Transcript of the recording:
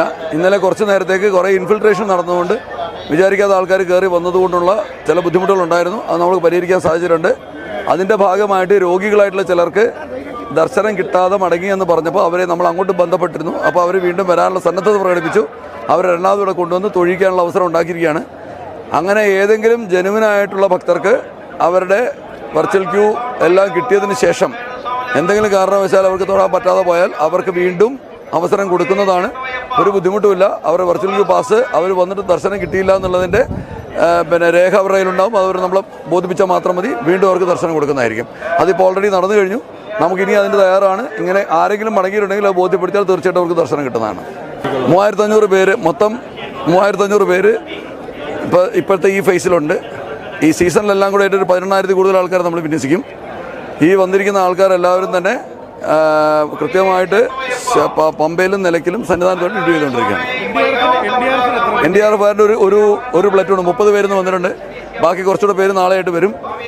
ഇന്നലെ കുറച്ച് നേരത്തേക്ക് കുറേ ഇൻഫിൽട്രേഷൻ നടന്നുകൊണ്ട് വിചാരിക്കാത്ത ആൾക്കാർ കയറി വന്നതുകൊണ്ടുള്ള ചില ബുദ്ധിമുട്ടുകളുണ്ടായിരുന്നു. അത് നമ്മൾ പരിഹരിക്കാൻ സാധിച്ചിട്ടുണ്ട്. അതിന്റെ ഭാഗമായിട്ട് രോഗികളായിട്ടുള്ള ചിലർക്ക് ദർശനം കിട്ടാതെ മടങ്ങി എന്ന് പറഞ്ഞപ്പോൾ അവരെ നമ്മൾ അങ്ങോട്ട് ബന്ധപ്പെട്ടിരുന്നു. അപ്പോൾ അവർ വീണ്ടും വരാനുള്ള സന്നദ്ധത പ്രകടിപ്പിച്ചു. അവർ രണ്ടാമതൂടെ കൊണ്ടുവന്ന് തൊഴിക്കാനുള്ള അവസരം ഉണ്ടാക്കിയിരിക്കുകയാണ്. അങ്ങനെ ഏതെങ്കിലും ജനുവിനായിട്ടുള്ള ഭക്തർക്ക് അവരുടെ വെർച്വൽ ക്യൂ എല്ലാം കിട്ടിയതിന് ശേഷം എന്തെങ്കിലും കാരണവശാൽ അവർക്ക് തൊടാൻ പറ്റാതെ പോയാൽ അവർക്ക് വീണ്ടും അവസരം കൊടുക്കുന്നതാണ്. ഒരു ബുദ്ധിമുട്ടുമില്ല. അവരുടെ വെർച്വൽ ക്യൂ പാസ് അവർ വന്നിട്ട് ദർശനം കിട്ടിയില്ല എന്നുള്ളതിന്റെ പിന്നെ രേഖ അവരുടെ കയ്യിലുണ്ടാവും. അവർ നമ്മളെ ബോധിപ്പിച്ചാൽ മാത്രം മതി. വീണ്ടും അവർക്ക് ദർശനം കൊടുക്കുന്നതായിരിക്കും. അതിപ്പോൾ ഓൾറെഡി നടന്നു കഴിഞ്ഞു. നമുക്കിനി അതിന്റെ തയ്യാറാണ്. ഇങ്ങനെ ആരെങ്കിലും മടങ്ങിയിട്ടുണ്ടെങ്കിൽ അത് ബോധ്യപ്പെടുത്തിയാൽ തീർച്ചയായിട്ടും അവർക്ക് ദർശനം കിട്ടുന്നതാണ്. മൂവായിരത്തഞ്ഞൂറ് പേര് മൊത്തം മൂവായിരത്തഞ്ഞൂറ് പേര് ഇപ്പോൾ ഇപ്പോഴത്തെ ഈ ഫേസിലുണ്ട് ഈ സീസണിലെല്ലാം കൂടെ ആയിട്ട് ഒരു പതിനെണ്ണായിരത്തി കൂടുതൽ ആൾക്കാർ നമ്മൾ വിന്യസിക്കും. ഈ വന്നിരിക്കുന്ന ആൾക്കാരെല്ലാവരും തന്നെ കൃത്യമായിട്ട് പമ്പയിലും നിലയ്ക്കലും സന്നിധാനത്തോട്ട് ഡ്യൂ ചെയ്തുകൊണ്ടിരിക്കുകയാണ്. എൻ ഡി ആർ എഫുകാരുടെ ഒരു ഒരു ഒരു പ്ലറ്റൂൺ മുപ്പത് പേരെന്ന് വന്നിട്ടുണ്ട്. ബാക്കി കുറച്ചുകൂടെ പേര് നാളെയായിട്ട് വരും.